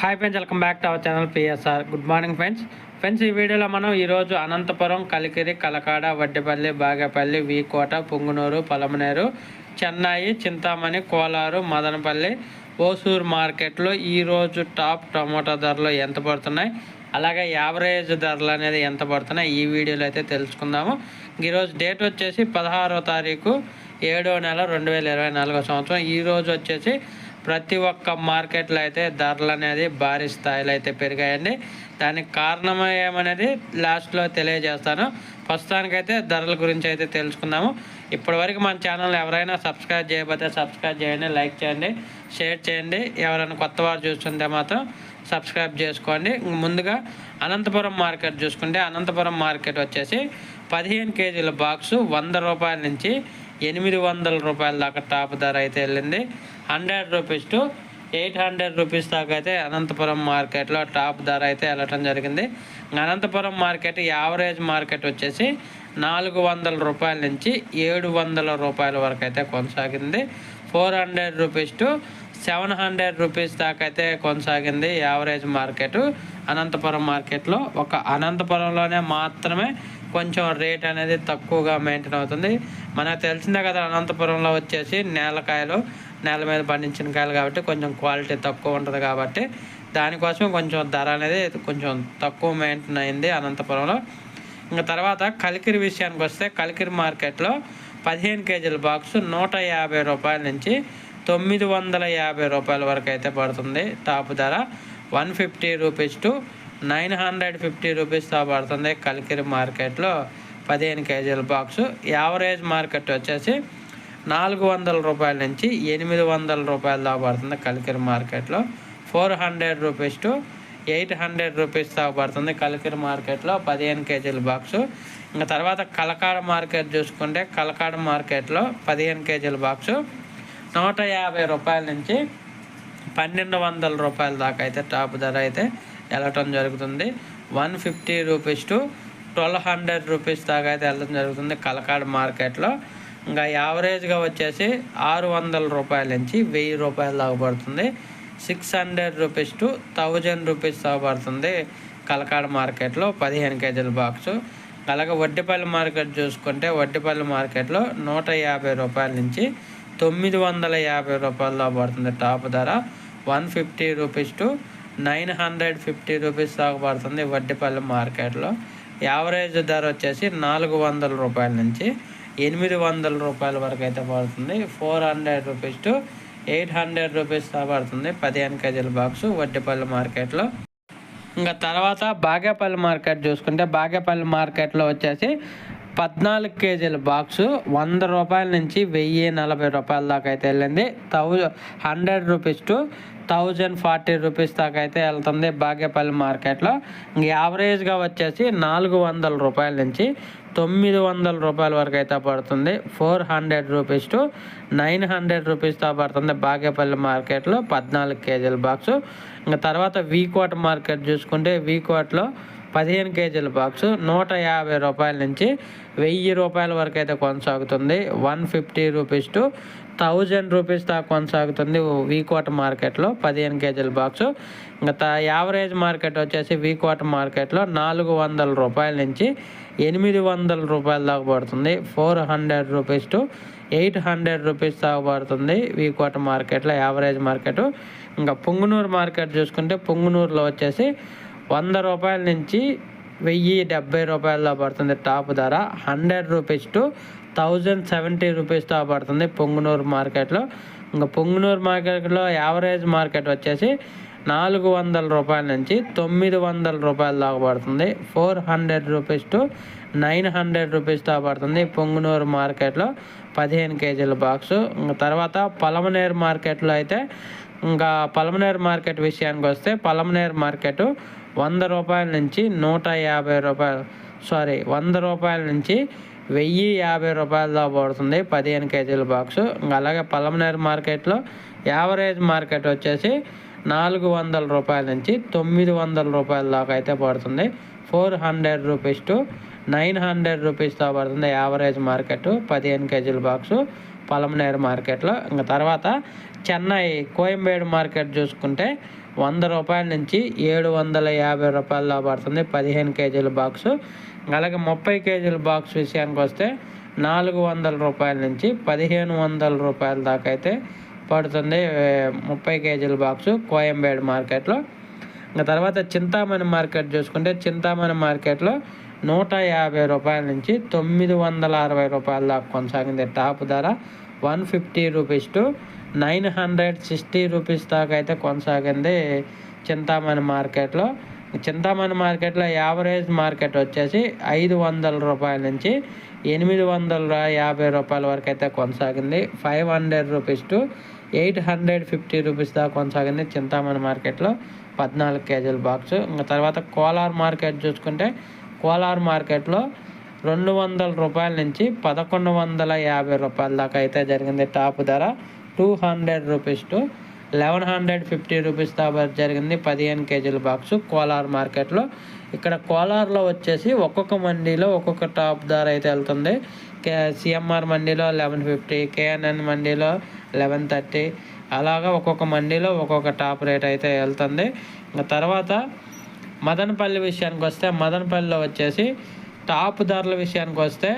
Hi friends welcome back to our channel PSR good morning friends friends ఈ వీడియోలో మనం ఈరోజు అనంతపురం కలికిరి కలకాడ వడ్డేపల్లి బాగేపల్లి వీకోట పుంగునూరు పలమనేరు చెన్నై చింతామణి కోలారు మదనపల్లి ఓసూరు మార్కెట్లో ఈరోజు టాప్ టమోటా ధరలు ఎంత పడుతున్నాయి? అలాగే యావరేజ్ ధరలు అనేది ఎంత పడుతున్నాయి? ఈ వీడియోలో అయితే తెలుసుకుందాము. ఈరోజు డేట్ వచ్చేసి పదహారో తారీఖు ఏడో నెల రెండు వేల ఇరవై నాలుగో సంవత్సరం. ఈరోజు వచ్చేసి ప్రతి ఒక్క మార్కెట్లో అయితే ధరలు అనేది భారీ స్థాయిలో అయితే పెరిగాయండి. దానికి కారణం ఏమనేది లాస్ట్లో తెలియజేస్తాను. ప్రస్తుతానికైతే ధరల గురించి అయితే తెలుసుకుందాము. ఇప్పటివరకు మన ఛానల్ ఎవరైనా సబ్స్క్రైబ్ చేయకపోతే సబ్స్క్రైబ్ చేయండి లైక్ చేయండి షేర్ చేయండి. ఎవరైనా కొత్త వారు చూస్తుంటే మాత్రం సబ్స్క్రైబ్ చేసుకోండి. ముందుగా అనంతపురం మార్కెట్ చూసుకుంటే అనంతపురం మార్కెట్ వచ్చేసి పదిహేను కేజీల బాక్సు వంద రూపాయల నుంచి ఎనిమిది వందల రూపాయల దాకా టాప్ ధర అయితే వెళ్ళింది. Hundred rupees to eight hundred rupees దాకా అయితే అనంతపురం మార్కెట్లో టాప్ ధర అయితే వెళ్ళటం జరిగింది. అనంతపురం మార్కెట్ యావరేజ్ మార్కెట్ వచ్చేసి నాలుగు వందల రూపాయల నుంచి ఏడు వందల రూపాయల వరకు అయితే కొనసాగింది. Four hundred rupees to seven hundred rupees దాకా అయితే కొనసాగింది యావరేజ్ మార్కెట్. అనంతపురం మార్కెట్లో ఒక అనంతపురంలోనే మాత్రమే కొంచెం రేట్ అనేది తక్కువగా మెయింటైన్ అవుతుంది. మనకు తెలిసిందే కదా అనంతపురంలో వచ్చేసి నేలకాయలు నేల మీద పండించిన కాయలు కాబట్టి కొంచెం క్వాలిటీ తక్కువ ఉంటుంది కాబట్టి దానికోసం కొంచెం ధర అనేది కొంచెం తక్కువ మెయింటైన్ అయింది అనంతపురంలో. ఇంకా తర్వాత కలికిరి విషయానికి వస్తే కలికిరి మార్కెట్లో పదిహేను కేజీల బాక్స్ నూట యాభై రూపాయల నుంచి తొమ్మిది వందల యాభై రూపాయల వరకు అయితే పడుతుంది టాప్ ధర. One fifty rupees to nine hundred fifty రూపీస్తో పడుతుంది కలికిరి మార్కెట్లో పదిహేను కేజీల బాక్సు. యావరేజ్ మార్కెట్ వచ్చేసి నాలుగు వందల రూపాయల నుంచి ఎనిమిది వందల రూపాయల దాకా పడుతుంది కలికిరి మార్కెట్లో. Four hundred rupees to eight hundred rupees దాకా పడుతుంది కలికిరి మార్కెట్లో పదిహేను కేజీల బాక్సు. ఇంకా తర్వాత కలకాడ మార్కెట్ చూసుకుంటే కలకాడ మార్కెట్లో పదిహేను కేజీల బాక్సు. నూట యాభై రూపాయల నుంచి పన్నెండు వందల రూపాయల దాకా అయితే టాప్ ధర అయితే వెళ్ళటం జరుగుతుంది. One fifty rupees to twelve hundred rupees దాకా అయితే వెళ్ళడం జరుగుతుంది కలకాడ మార్కెట్లో. ఇంకా యావరేజ్గా వచ్చేసి ఆరు వందల రూపాయల నుంచి వెయ్యి రూపాయల దాకా పడుతుంది. Six hundred rupees to thousand rupees దాకా పడుతుంది కలకాడ మార్కెట్లో పదిహేను కేజీల బాక్సు. అలాగే వడ్డిపల్లి మార్కెట్ చూసుకుంటే వడ్డిపల్లి మార్కెట్లో నూట యాభై రూపాయల నుంచి తొమ్మిది వందల యాభై రూపాయల్లో పడుతుంది టాప్ ధర. One fifty rupees to nine hundred fifty rupees దాకా పడుతుంది వడ్డిపల్లి మార్కెట్లో. యావరేజ్ ధర వచ్చేసి నాలుగు వందల రూపాయల నుంచి ఎనిమిది వందల రూపాయల వరకు అయితే పడుతుంది. Four hundred rupees to eight hundred rupees పడుతుంది. పదిహేను కేజీల బాక్స్ వడ్డేపల్లి మార్కెట్లో. ఇంకా తర్వాత బాగేపల్లి మార్కెట్ చూసుకుంటే బాగేపల్లి మార్కెట్లో వచ్చేసి పద్నాలుగు కేజీల బాక్సు వంద రూపాయల నుంచి వెయ్యి నలభై రూపాయల దాకా అయితే వెళ్ళింది. Thou hundred rupees to thousand forty rupees దాకా అయితే వెళ్తుంది బాగేపల్లి మార్కెట్లో. యావరేజ్గా వచ్చేసి నాలుగు వందల రూపాయల నుంచి తొమ్మిది వందల రూపాయల వరకు అయితే పడుతుంది. Four hundred rupees to nine hundred రూపీస్తో పడుతుంది బాగేపల్లి మార్కెట్లో పద్నాలుగు కేజీల బాక్సు. ఇంకా తర్వాత వీకోట్ మార్కెట్ చూసుకుంటే వీకోట్లో పదిహేను కేజీల బాక్సు నూట యాభై రూపాయల నుంచి వెయ్యి రూపాయల వరకు అయితే కొనసాగుతుంది. One fifty rupees to thousand rupees దాకా కొనసాగుతుంది వీకోట మార్కెట్లో పదిహేను కేజీల బాక్సు. ఇంకా యావరేజ్ మార్కెట్ వచ్చేసి వీకోట మార్కెట్లో నాలుగు వందల రూపాయల నుంచి ఎనిమిది వందల రూపాయల దాకా పడుతుంది. Four hundred rupees to eight hundred rupees దాకా పడుతుంది వీకోట మార్కెట్లో యావరేజ్ మార్కెట్. ఇంకా పుంగునూరు మార్కెట్ చూసుకుంటే పుంగునూరులో వచ్చేసి వంద రూపాయల నుంచి వెయ్యి డెబ్బై రూపాయల్లో పడుతుంది టాప్ ధర. Hundred rupees to thousand seventy రూపీస్తో పడుతుంది పొంగునూరు మార్కెట్లో. ఇంకా పొంగునూరు మార్కెట్లో యావరేజ్ మార్కెట్ వచ్చేసి నాలుగు వందల రూపాయల నుంచి తొమ్మిది వందల రూపాయల దాకా పడుతుంది. Four hundred rupees to nine hundred రూపీస్తో పడుతుంది పొంగునూరు మార్కెట్లో పదిహేను కేజీల బాక్సు. ఇంకా తర్వాత పలమనేరు మార్కెట్లో అయితే ఇంకా పలమనేరు మార్కెట్ విషయానికి వస్తే పలమనేరు మార్కెట్ వంద రూపాయల నుంచి నూట యాభై రూపాయలు సారీ వంద రూపాయల నుంచి వెయ్యి యాభై రూపాయలతో పడుతుంది పదిహేను కేజీల బాక్సు. ఇంకా అలాగే పలమనేరు మార్కెట్లో యావరేజ్ మార్కెట్ వచ్చేసి నాలుగు వందల రూపాయల నుంచి తొమ్మిది వందల రూపాయల దాకా అయితే పడుతుంది. Four hundred rupees to nine hundred రూపీస్తో పడుతుంది యావరేజ్ మార్కెట్ పదిహేను కేజీల బాక్సు పలమనేరు మార్కెట్లో. ఇంకా తర్వాత చెన్నై కోయంబేడు మార్కెట్ చూసుకుంటే వంద రూపాయల నుంచి ఏడు వందల యాభై రూపాయల పడుతుంది. పదిహేను కేజీల బాక్సు అలాగే ముప్పై కేజీల బాక్స్ విషయానికి వస్తే నాలుగు వందల రూపాయల నుంచి పదిహేను వందల రూపాయల దాకా అయితే పడుతుంది. ముప్పై కేజీల బాక్సు కోయంబేడు మార్కెట్లో. ఇంకా తర్వాత చింతామణి మార్కెట్ చూసుకుంటే చింతామణి మార్కెట్లో నూట యాభై రూపాయల నుంచి తొమ్మిది వందల అరవై రూపాయల దాకా కొనసాగింది. టాప్ ధర one fifty rupees to nine hundred sixty rupees దాకా అయితే కొనసాగింది చింతామణి మార్కెట్లో. చింతామణి మార్కెట్లో యావరేజ్ మార్కెట్ వచ్చేసి ఐదు వందల రూపాయల నుంచి ఎనిమిది వందల యాభై రూపాయల వరకు అయితే కొనసాగింది. Five hundred rupees to eight hundred fifty rupees దాకా కొనసాగింది చింతామణి మార్కెట్లో పద్నాలుగు కేజీల బాక్స్. ఇంకా తర్వాత కోలార్ మార్కెట్ చూసుకుంటే కోలార్ మార్కెట్లో రెండు వందల రూపాయల నుంచి పదకొండు వందల యాభై రూపాయల దాకా అయితే జరిగింది టాప్ ధర. Two hundred rupees to eleven hundred fifty rupees దాకా జరిగింది పదిహేను కేజీల బాక్స్ కోలార్ మార్కెట్లో. ఇక్కడ కోలార్లో వచ్చేసి ఒక్కొక్క మండీలో ఒక్కొక్క టాప్ ధర అయితే వెళ్తుంది. కే సిఎంఆర్ మండీలో లెవెన్ ఫిఫ్టీ కేఎన్ఎన్ మండీలో లెవెన్ థర్టీ అలాగా ఒక్కొక్క మండీలో ఒక్కొక్క టాప్ రేట్ అయితే వెళ్తుంది. ఇంకా తర్వాత మదనపల్లి విషయానికి వస్తే మదనపల్లిలో వచ్చేసి టాప్ ధరల విషయానికి వస్తే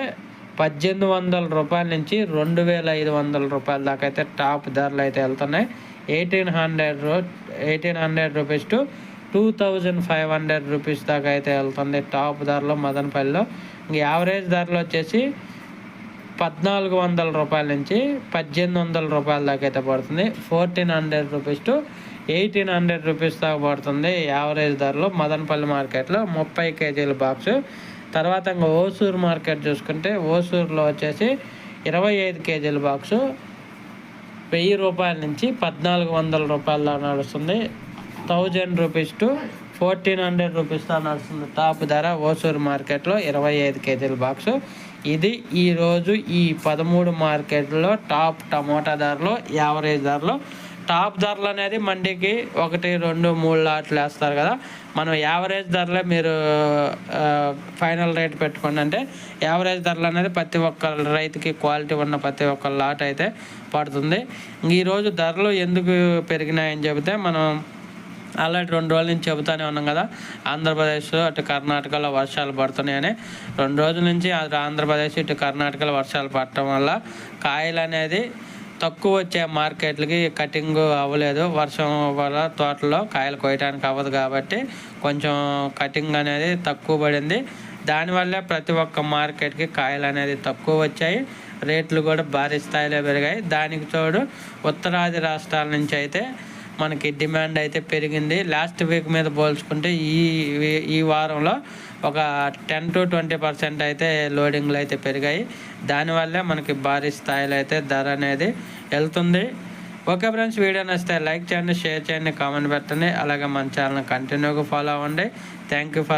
పద్దెనిమిది వందల రూపాయల నుంచి రెండు వేల ఐదు వందల రూపాయల దాకా అయితే టాప్ ధరలు అయితే వెళ్తున్నాయి. Eighteen hundred eighteen hundred rupees to two thousand five hundred rupees దాకా అయితే వెళ్తుంది టాప్ ధరలో మదనపల్లిలో. యావరేజ్ ధరలు వచ్చేసి పద్నాలుగు వందల రూపాయల నుంచి పద్దెనిమిది వందల రూపాయల దాకా అయితే పడుతుంది. Fourteen hundred rupees to eighteen hundred rupees దాకా పడుతుంది యావరేజ్ ధరలో మదనపల్లి మార్కెట్లో. ముప్పై కేజీల బాక్సు తర్వాత ఇంకా ఓసూరు మార్కెట్ చూసుకుంటే ఓసూరులో వచ్చేసి ఇరవై ఐదు కేజీల బాక్సు వెయ్యి రూపాయల నుంచి పద్నాలుగు వందల రూపాయల నడుస్తుంది. Thousand rupees to fourteen hundred రూపీస్తో నడుస్తుంది. టాప్ ధర ఓసూరు మార్కెట్లో ఇరవై ఐదు కేజీల బాక్సు. ఇది ఈరోజు ఈ పదమూడు మార్కెట్లో టాప్ టమోటా ధరలు యావరేజ్ ధరలు టాప్ ధరలు అనేది మండీకి ఒకటి రెండు మూడు లాట్లు వేస్తారు కదా. మనం యావరేజ్ ధరలే మీరు ఫైనల్ రేట్ పెట్టుకోండి అంటే యావరేజ్ ధరలు అనేది ప్రతి ఒక్క రైతుకి క్వాలిటీ ఉన్న ప్రతి ఒక్క లాట్ అయితే పడుతుంది. ఈరోజు ధరలు ఎందుకు పెరిగినాయని చెబితే మనం అలాంటి రెండు రోజుల నుంచి చెబుతానే ఉన్నాం కదా ఆంధ్రప్రదేశ్ అటు కర్ణాటకలో వర్షాలు పడుతున్నాయని. రెండు రోజుల నుంచి ఆంధ్రప్రదేశ్ ఇటు కర్ణాటకలో వర్షాలు పడటం వల్ల కాయలు అనేది తక్కువ వచ్చే మార్కెట్లకి కటింగ్ అవ్వలేదు. వర్షం వల్ల తోటలో కాయలు కోయటానికి అవ్వదు కాబట్టి కొంచెం కటింగ్ అనేది తక్కువ పడింది. దానివల్లే ప్రతి ఒక్క మార్కెట్కి కాయలు అనేది తక్కువ వచ్చాయి. రేట్లు కూడా భారీ స్థాయిలో పెరిగాయి. దానికి తోడు ఉత్తరాది రాష్ట్రాల నుంచి అయితే మనకి డిమాండ్ అయితే పెరిగింది. లాస్ట్ వీక్ మీద పోల్చుకుంటే ఈ ఈ వారంలో ఒక టెన్ టు ట్వంటీ పర్సెంట్ అయితే లోడింగ్లు అయితే పెరిగాయి. దానివల్లే మనకి భారీ స్థాయిలో అయితే ధర అనేది వెళ్తుంది. ఓకే ఫ్రెండ్స్ వీడియో నచ్చితే లైక్ చేయండి షేర్ చేయండి కామెంట్ పెట్టండి. అలాగే మన ఛానల్ కంటిన్యూగా ఫాలో అవ్వండి. Thank you for